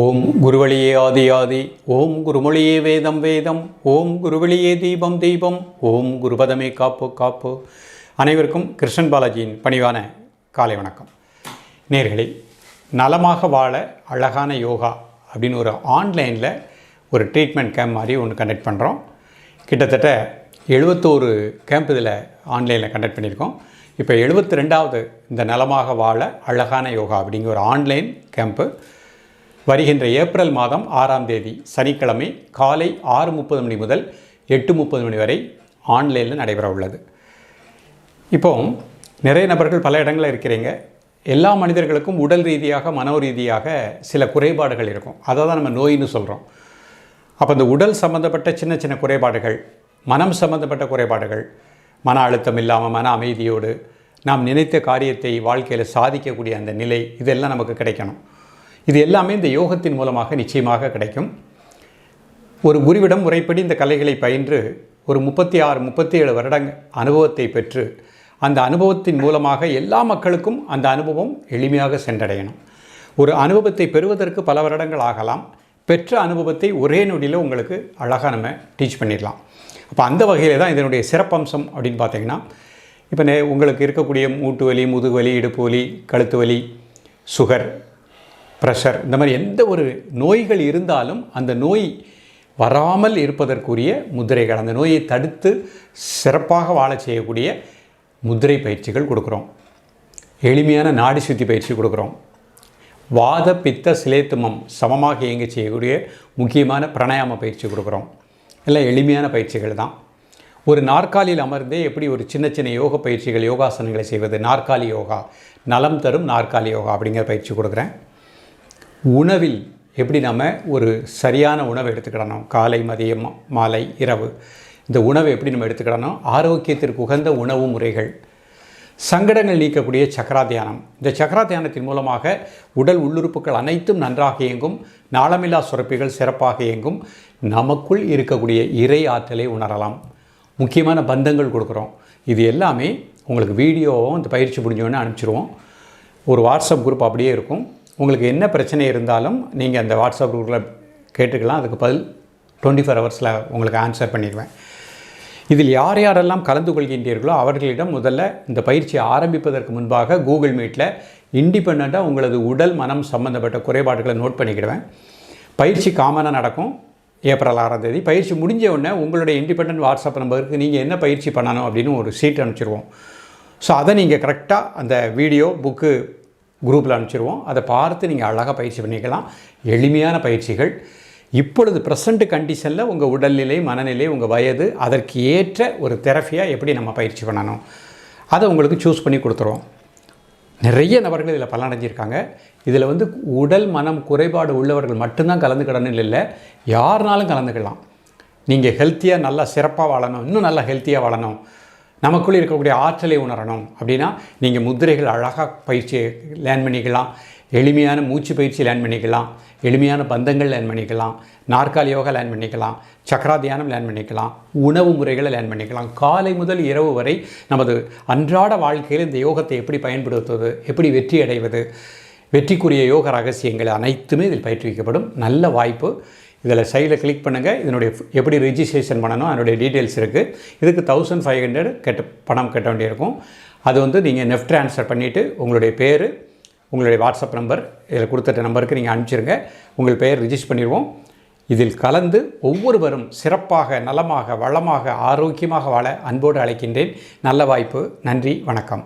ஓம் குருவழியே ஆதி ஆதி ஓம் குருமொழியே வேதம் வேதம் ஓம் குருவழியே தீபம் தீபம் ஓம் குருபதமே காப்பு காப்பு. அனைவருக்கும் கிருஷ்ணன் பாலாஜியின் பணிவான காலை வணக்கம். நேர்களே நலமாக வாழ அழகான யோகா அப்படின்னு ஒரு ஆன்லைனில் ஒரு ட்ரீட்மெண்ட் கேம்ப் மாதிரி ஒன்று கண்டக்ட் பண்ணுறோம் கிட்டத்தட்ட எழுபத்தோரு கேம்ப் இதில் ஆன்லைனில் கண்டக்ட் பண்ணியிருக்கோம். இப்போ எழுபத்தி ரெண்டாவது இந்த நலமாக வாழ அழகான யோகா அப்படிங்கிற ஒரு ஆன்லைன் கேம்ப்பு வருகின்ற ஏப்ரல் மாதம் ஆறாம் தேதி சனிக்கிழமை காலை ஆறு முப்பது மணி முதல் எட்டு முப்பது மணி வரை ஆன்லைனில் நடைபெற உள்ளது. இப்போ நிறைய நபர்கள் பல இடங்களில் இருக்கிறீங்க. எல்லா மனிதர்களுக்கும் உடல் ரீதியாக மனோ ரீதியாக சில குறைபாடுகள் இருக்கும். அதை தான் நம்ம நோயின்னு சொல்கிறோம் அப்போ இந்த உடல் சம்மந்தப்பட்ட சின்ன சின்ன குறைபாடுகள் மனம் சம்மந்தப்பட்ட குறைபாடுகள் மன அழுத்தம் இல்லாமல் மன அமைதியோடு நாம் நினைத்த காரியத்தை வாழ்க்கையில் சாதிக்கக்கூடிய அந்த நிலை இதெல்லாம் நமக்கு கிடைக்கணும். இது எல்லாமே இந்த யோகத்தின் மூலமாக நிச்சயமாக கிடைக்கும். ஒரு குருவிடம் முறைப்படி இந்த கலைகளை பயின்று ஒரு முப்பத்தி ஆறு முப்பத்தி ஏழு வருட அனுபவத்தை பெற்று அந்த அனுபவத்தின் மூலமாக எல்லா மக்களுக்கும் அந்த அனுபவம் எளிமையாக சென்றடையணும். ஒரு அனுபவத்தை பெறுவதற்கு பல வருடங்கள் ஆகலாம். பெற்ற அனுபவத்தை ஒரே நொடியில் உங்களுக்கு அழகாக நம்ம டீச் பண்ணிடலாம். அப்போ அந்த வகையில் தான் இதனுடைய சிறப்பம்சம் அப்படின்னு பார்த்தீங்கன்னா இப்போ நே உங்களுக்கு இருக்கக்கூடிய மூட்டு வலி முதுகு வலி இடுப்பு வலி கழுத்து வலி சுகர் ப்ரெஷர் இந்த மாதிரி எந்த ஒரு நோய்கள் இருந்தாலும் அந்த நோய் வராமல் இருப்பதற்குரிய முத்திரைகள் அந்த நோயை தடுத்து சிறப்பாக வாழ செய்யக்கூடிய முத்திரை பயிற்சிகள் கொடுக்குறோம். எளிமையான நாடி சுத்தி பயிற்சி கொடுக்குறோம். வாத பித்த சிலேத்துமம் சமமாக இயங்க செய்யக்கூடிய முக்கியமான பிராணாயாம பயிற்சி கொடுக்குறோம். எல்லாம் எளிமையான பயிற்சிகள் தான். ஒரு நாற்காலியில் அமர்ந்தே எப்படி ஒரு சின்ன சின்ன யோக பயிற்சிகள் யோகாசனங்களை செய்வது? நாற்காலி யோகா. நலம் தரும் நாற்காலி யோகா அப்படிங்கிற பயிற்சி கொடுக்குறேன். உணவில் எப்படி நம்ம ஒரு சரியான உணவை எடுத்துக்கிடணும்? காலை மதியம் மாலை இரவு. இந்த உணவை எப்படி நம்ம எடுத்துக்கிடணும்? ஆரோக்கியத்திற்கு உகந்த உணவு முறைகள். சங்கடங்கள் நீக்கக்கூடிய சக்கரா தியானம் இந்த சக்கரா தியானத்தின் மூலமாக உடல் உள்ளுறுப்புகள் அனைத்தும் நன்றாக இயங்கும். நாளமில்லா சுரப்பிகள் சிறப்பாக இயங்கும். நமக்குள் இருக்கக்கூடிய இறை ஆற்றலை உணரலாம். முக்கியமான பந்தங்கள் கொடுக்குறோம். இது எல்லாமே உங்களுக்கு வீடியோவும் இந்த பயிற்சி முடிஞ்சோடனே அனுப்பிச்சிருவோம். ஒரு வாட்ஸ்அப் குரூப் அப்படியே இருக்கும். உங்களுக்கு என்ன பிரச்சனை இருந்தாலும் நீங்கள் அந்த வாட்ஸ்அப் குரூப்பில் கேட்டுக்கலாம். அதுக்கு பதில் டுவெண்ட்டி ஃபோர் ஹவர்ஸில் உங்களுக்கு ஆன்சர் பண்ணிடுவேன். இதில் யார் யாரெல்லாம் கலந்து கொள்கின்றீர்களோ அவர்களிடம் முதல்ல இந்த பயிற்சியை ஆரம்பிப்பதற்கு முன்பாக கூகுள் மீட்டில் இண்டிபெண்ட்டாக உங்களது உடல் மனம் சம்மந்தப்பட்ட குறைபாடுகளை நோட் பண்ணிக்கிடுவேன். பயிற்சி காமனாக நடக்கும். ஏப்ரல் ஆறாம் தேதி. பயிற்சி முடிஞ்ச உடனே உங்களுடைய இண்டிபெண்ட் வாட்ஸ்அப் நம்பருக்கு நீங்கள் என்ன பயிற்சி பண்ணணும் அப்படின்னு ஒரு சீட் அனுப்பிச்சிருவோம். ஸோ அதை நீங்கள் கரெக்டாக அந்த வீடியோ புக்கு குரூப்பில் அனுப்பிச்சிருவோம். அதை பார்த்து நீங்கள் அழகாக பயிற்சி பண்ணிக்கலாம். எளிமையான பயிற்சிகள். இப்பொழுது ப்ரெசண்ட் கண்டிஷனில் உங்கள் உடல்நிலை மனநிலை உங்கள் வயது அதற்கு ஏற்ற ஒரு தெரப்பியாக எப்படி நம்ம பயிற்சி பண்ணணும்? அதை உங்களுக்கு சூஸ் பண்ணி கொடுத்துருவோம். நிறைய நபர்கள் இதில் பலனடைஞ்சிருக்காங்க. இதில் வந்து உடல் மனம் குறைபாடு உள்ளவர்கள் மட்டும்தான் கலந்துக்கிடணும் இல்லை. யாருனாலும் கலந்துக்கலாம். நீங்கள் ஹெல்த்தியாக நல்லா சிறப்பாக வாழணும். இன்னும் நல்லா ஹெல்த்தியாக வாழணும். நமக்குள்ளே இருக்கக்கூடிய ஆற்றலை உணரணும். அப்படின்னா நீங்கள் முத்திரைகள் அழகாக பயிற்சியை லேர்ன் பண்ணிக்கலாம். எளிமையான மூச்சு பயிற்சி லேர்ன் பண்ணிக்கலாம். எளிமையான பந்தங்கள் லேர்ன் பண்ணிக்கலாம். நாற்காலி யோகா லேர்ன் பண்ணிக்கலாம். சக்கரா தியானம் லேர்ன் பண்ணிக்கலாம். உணவு முறைகளை லேர்ன் பண்ணிக்கலாம். காலை முதல் இரவு வரை நமது அன்றாட வாழ்க்கையில் இந்த யோகத்தை எப்படி பயன்படுத்துவது எப்படி வெற்றி அடைவது வெற்றிக்குரிய யோக ரகசியங்கள் அனைத்துமே இதில் பயிற்றுவிக்கப்படும். நல்ல வாய்ப்பு. இதில் சைடில் கிளிக் பண்ணுங்கள் இதனுடைய எப்படி ரிஜிஸ்ட்ரேஷன் பண்ணணும்? அதனுடைய டீட்டெயில்ஸ் இருக்குது இதுக்கு தௌசண்ட் ஃபைவ் ஹண்ட்ரட் கெட்ட பணம் கட்ட வேண்டியிருக்கும். அது வந்து நீங்கள் நெஃப்ட் ட்ரான்ஸ்ஃபர் பண்ணிவிட்டு உங்களுடைய பேர் உங்களுடைய வாட்ஸ்அப் நம்பர் இதில் கொடுத்துட்ட நம்பருக்கு நீங்கள் அனுப்பிச்சிருங்க. உங்கள் பெயர் ரிஜிஸ்டர் பண்ணிடுவோம். இதில் கலந்து ஒவ்வொருவரும் சிறப்பாக நலமாக வளமாக ஆரோக்கியமாக வாழ அன்போடு அழைக்கின்றேன். நல்ல வாய்ப்பு. நன்றி. வணக்கம்.